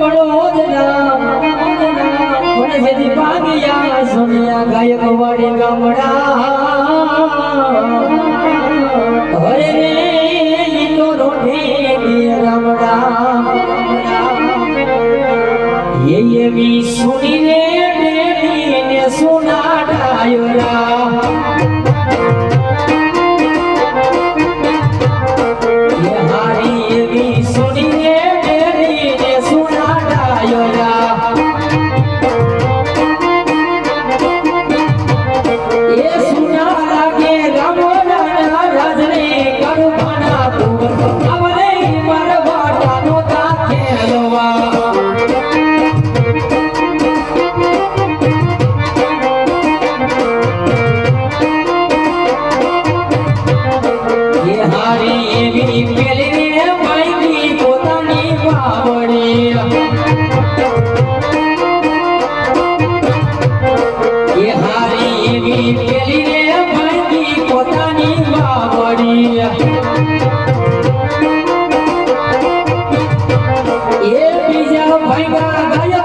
બડો ઓદના પણ જેથી પાગ્યા સોનિયા ગાયક વાડી ગામડા. બીજા ભાઈગા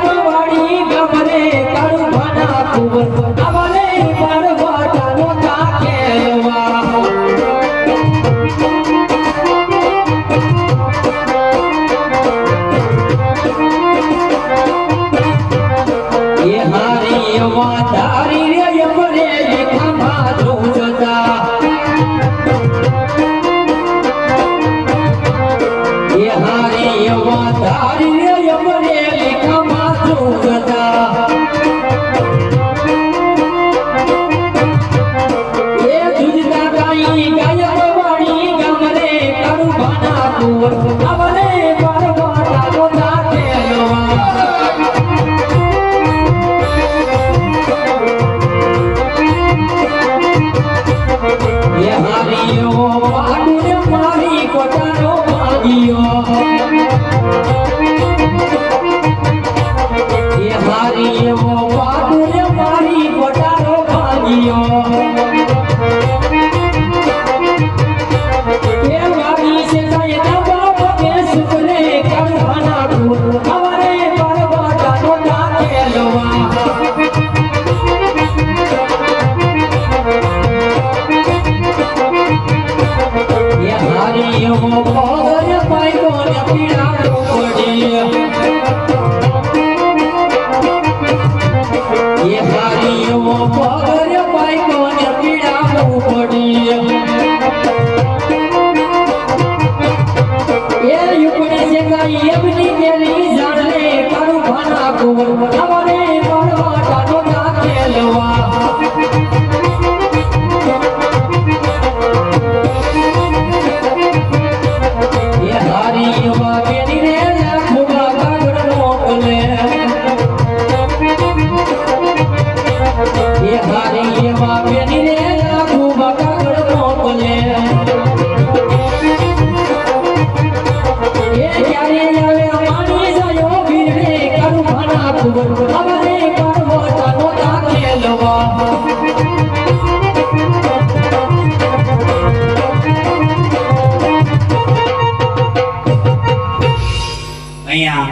અહીંયા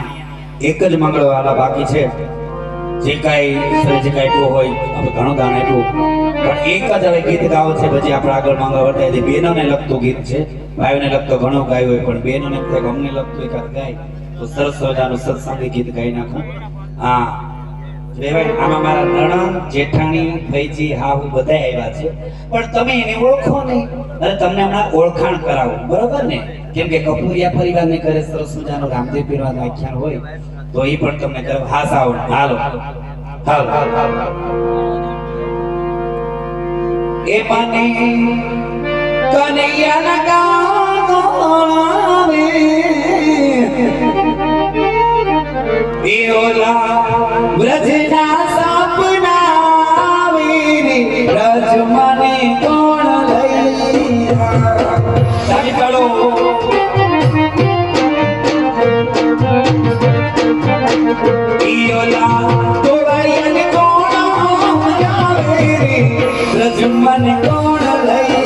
એક જ મંગળવારા બાકી છે. જે કાંઈ સર્જ આપ્યું હોય, આપણે ઘણું દાન આપ્યું. પણ એક જ હવે ગીત ગાવો છે, પછી આપણે આગળ મંગળ વર્તાય બહેનોને લગતું ગીત છે. ભાઈઓને લગતો ઘણું ગાયું હોય, પણ બહેનોને થાય અમને લગતું એકાદ ગાય. તો સરસ મજાનું સત્સંગી ગીત ગાઈ નાખું. હા. કહેવાય આમાં મારા નણા જેઠાણી ફૈજી હાહુ બધા આવ્યા છે. પણ તમે એને ઓળખો નહીં. અને તમને હમણાં ઓળખાણ કરાવું. બરોબર ને? કેમ કે કપૂરિયા પરિવારને ઘરે સરસ મજાનો રામદેવ પીરવાનું આખ્યાન હોય, તો એ પણ તમને કરો હા સાવ હાલો. હાલો. એ મને કનૈયાના ગાવે એઓલા વ્રજના يولا او लई.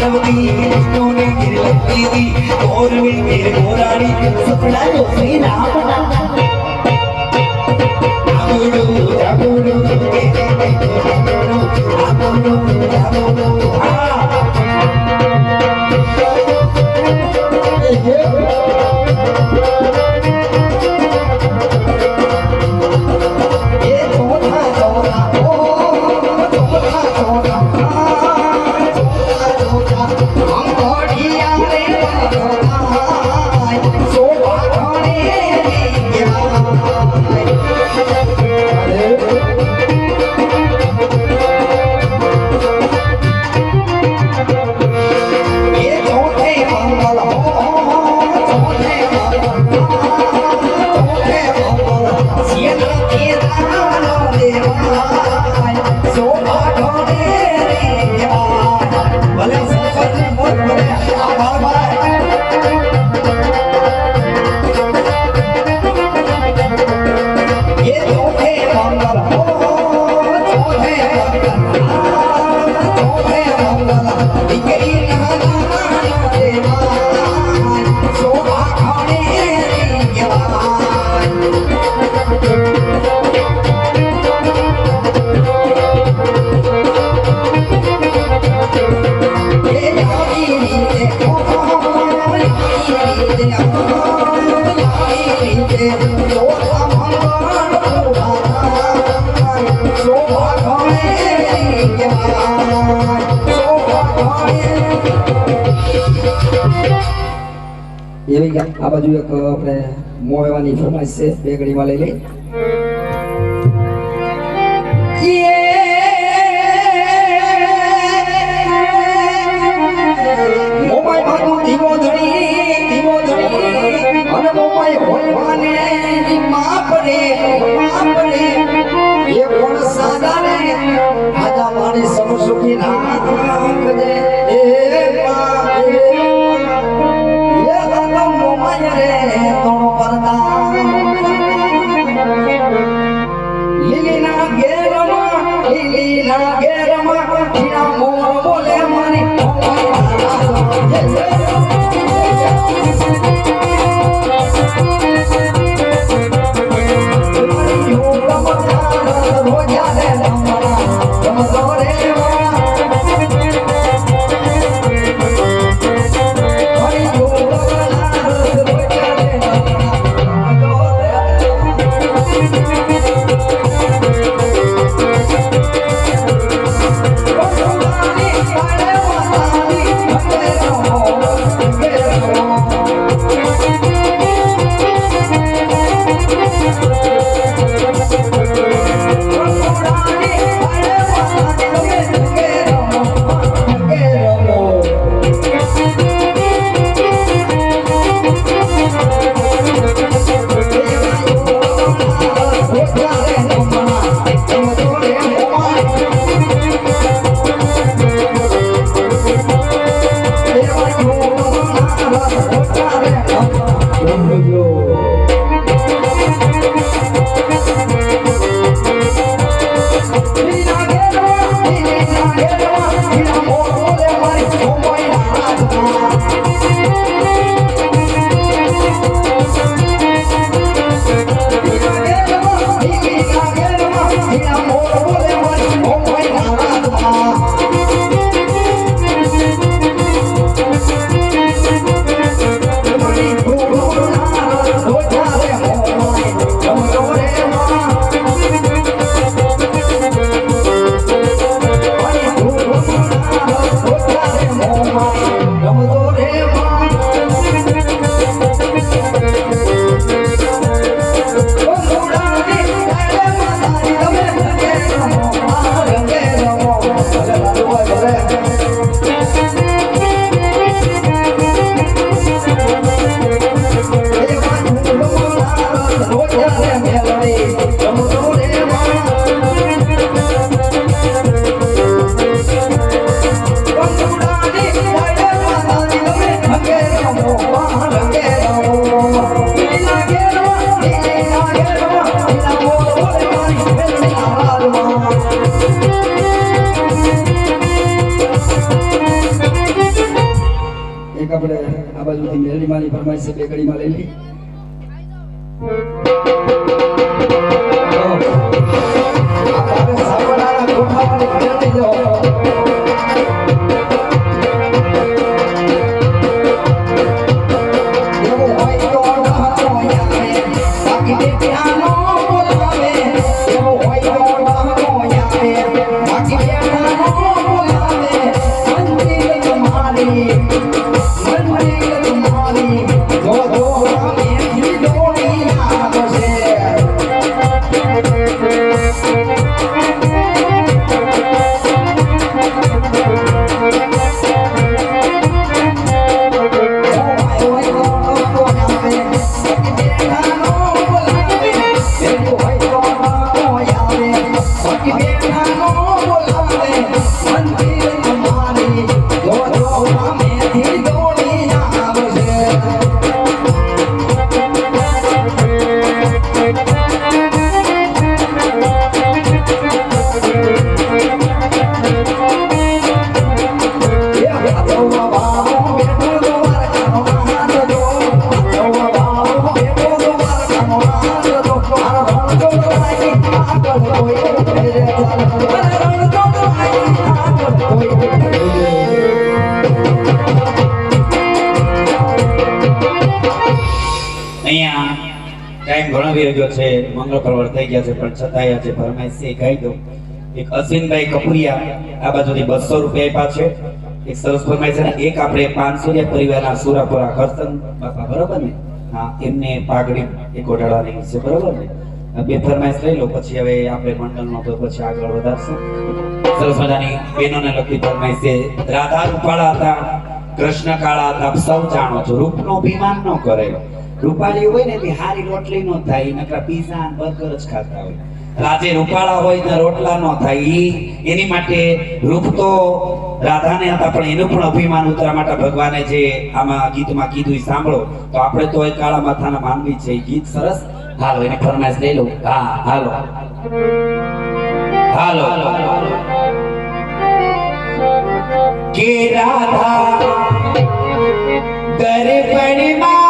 પાર્વતી વિષ્ણુને ગીર લક્ષ્મીજી ગોરને ગીર ગોરાણી છોકરા છોકરી રામના આબુડું જાબુડું કેરીની ગોટી પડું આબુડું જાબુડું એવી આ બાજુ એક આપણે મોવેવાની ફરમાઈશ છે. બે ઘડીમાં લઈ લઈ Yes, yes, yes, yes, Meldi માની ફરમાઈશ છે બે ઘડીમાં લઈ લી. ગયા છે, પણ છતાંય આજે ફરમાઈશ ગાઈ દો, એક અશ્વિનભાઈ કપુરિયા આ બાજુથી બસો રૂપિયા આપ્યા છે. એક સરસ ફરમાઈશ છે એક આપણે પાંચસો રૂપિયા પરિવારના સુરાપુરા કરતન બાપા, બરોબર ને? હા, એમને પાઘડી એક ઓઢાડવાની છે, બરોબર ને? બે ફરમાઈશ લઈ લો, પછી હવે આપણે મંડળમાં તો પછી આગળ વધારશું. સરસ મજાની બહેનોને લગતી ફરમાઈશ છે, રાધા રૂપાળા હતા, કૃષ્ણ કાળા હતા, સૌ જાણો છો, રૂપનો અભિમાન ન કરે. રૂપાળી હોય ને તે હારી રોટલી નો થાય નકરા પીઝા અને બર્ગર જ ખાતા હોય. રાજે રૂપાળા હોય ને રોટલા નો થાય, ઈ એની માટે રૂપ તો રાધાને હતા, પણ એનું પણ અભિમાન ઉતરા માટે ભગવાને જે આમાં ગીતમાં કીધું એ સાંભળો. તો આપણે તો એ કાળા માથાના માનવી છે ગીત સરસ. હાલો, એની ફરમાઈશ લઈ લો હા, હાલો. હાલો. કે રાધા, દર્પણમાં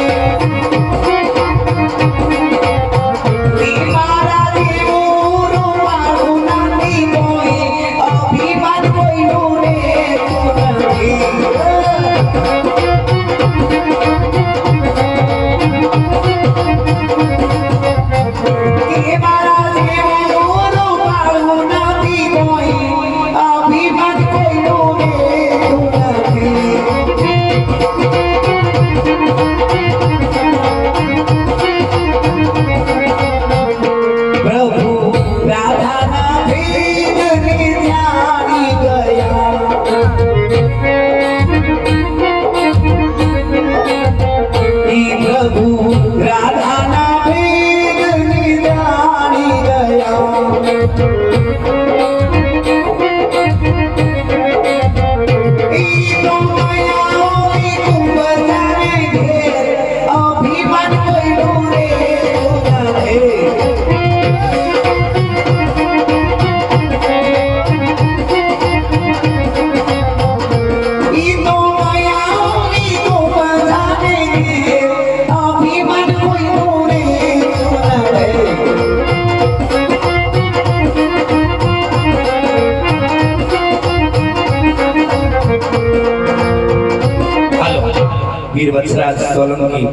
વીર સોલંકી.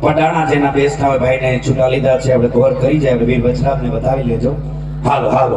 પટાણા જેના બેસતા હોય ભાઈને છૂટા લીધા છે. આપણે કવર કરી જાય, આપણે વીર ને બતાવી લેજો. હાલો હાલો.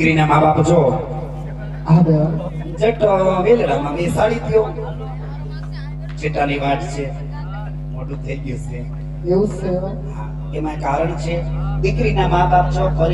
દીકરીના મા બાપ છો? હા બે. જટ વેલડામાં બેસાડી દ્યો જેટાની વાત છે. મોટું થઈ ગયું છે. એવું છે એમાં કારણ છે દીકરીના મા બાપ છો